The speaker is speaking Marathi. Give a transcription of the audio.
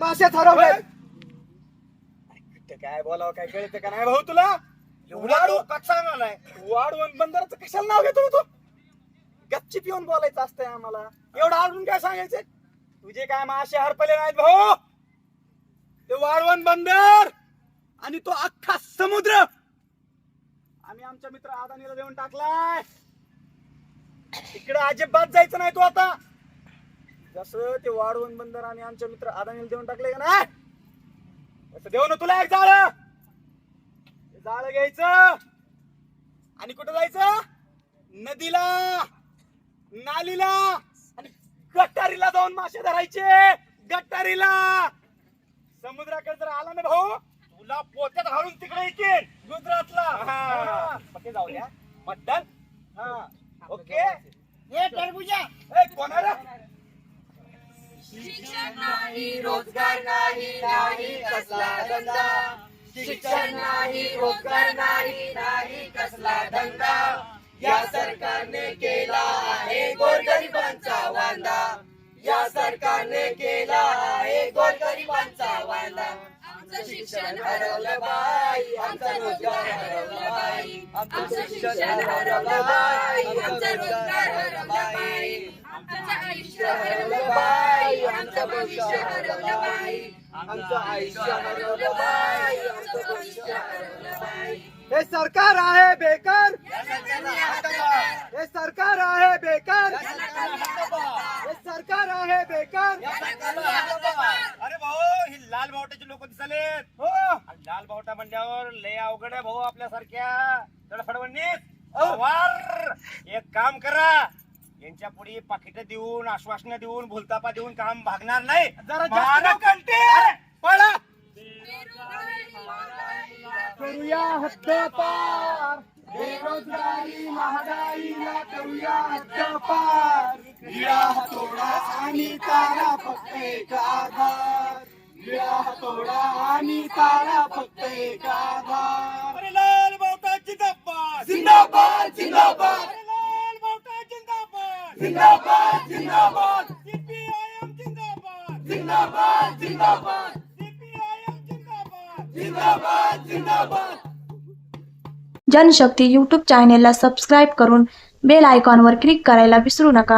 मासे ठरवले काय बोलावं काय कळतं का नाही भाऊ तुला? एवढा कच्चा आलाय वाढवण बंदराचं कशाला नाव घेतो तू? गच्ची पिऊन बोलायचं असतंय आम्हाला. एवढं अजून काय सांगायचंय तुझे काय मासे हरपले नाहीत भाऊ? ते वाळवण बंदर आणि तो अख्खा समुद्र. आम्ही आमच्या मित्र अदानीला देऊन टाकलाय. तिकडे अजिबात जायचं नाही तू आता. जसं ते वाढवण बंदर आणि आमच्या मित्र अदानीला देऊन टाकले का नाही? तसं देऊ ना तुला एक जाळ. जाळ घ्यायचं. आणि कुठं जायचं? नदीला नालीला आणि गटारीला जाऊन मासे धरायचे. गटारीला. समुद्राकडे जर आला ना भाऊ तुला पोत्यात घालून तिकडे येतील. गुजरातला. जाऊया मतदान हा. ओके. नाही रोजगार नाही नाही कसला धंदा. शिक्षण नाही रोजगार नाही नाही कसला धंदा. या सरकारने केला आहे गोरगरिबांचा वांदा. या सरकारने केला आहे गोरगरिबांचा वांदा. आमचं शिक्षण हरवलं बाई आमचा रोजगार हरवला बाई. आमचं शिक्षण हरवलं बाई आमचा रोजगार हरवला बाई. आमचं आयुष्य हरवलं भविष्य हरवलं बाई. आमचं आयुष्य हरवलं बाई. आमचं भविष्य हरवलं बाई. हे सरकार आहे बेकार. हे सरकार आहे बेकार. हे सरकार आहे बेकार. अरे भाऊ ही लाल बावट्याचे लोक दिसले हो. आणि लाल बावटा म्हणल्यावर लय अवघड आहे भाऊ आपल्यासारख्या. तडफडवणीत वार. एक काम करा. यांच्या पुढे पाकिट देऊन आश्वासन देऊन भुलतापा देऊन काम भागणार नाही. जरा मारा जास्त कंटे. पळा बेरोजगारी, महागाई, करूया हद्दपार. बेरोजगारी महागाईला करूया हद्दपार. निळा हातोडा आणि तारा फक्त एक आधार. निळा हातोडा आणि तारा फक्त एक आधार अरे लाल बावटा जिंदाबाद जिंदाबाद जिंदाबाद अरे लाल बावटा जिंदाबाद जिंदाबाद. जिंदाबाद सीपीआयएम जिंदाबाद. जिंदाबाद जिंदाबाद. सीपीआयएम जिंदाबाद. जिंदाबाद जिंदाबाद. जनशक्ती यूट्यूब चॅनेलला सबस्क्राईब करून बेल आयकॉनवर क्लिक करायला विसरू नका.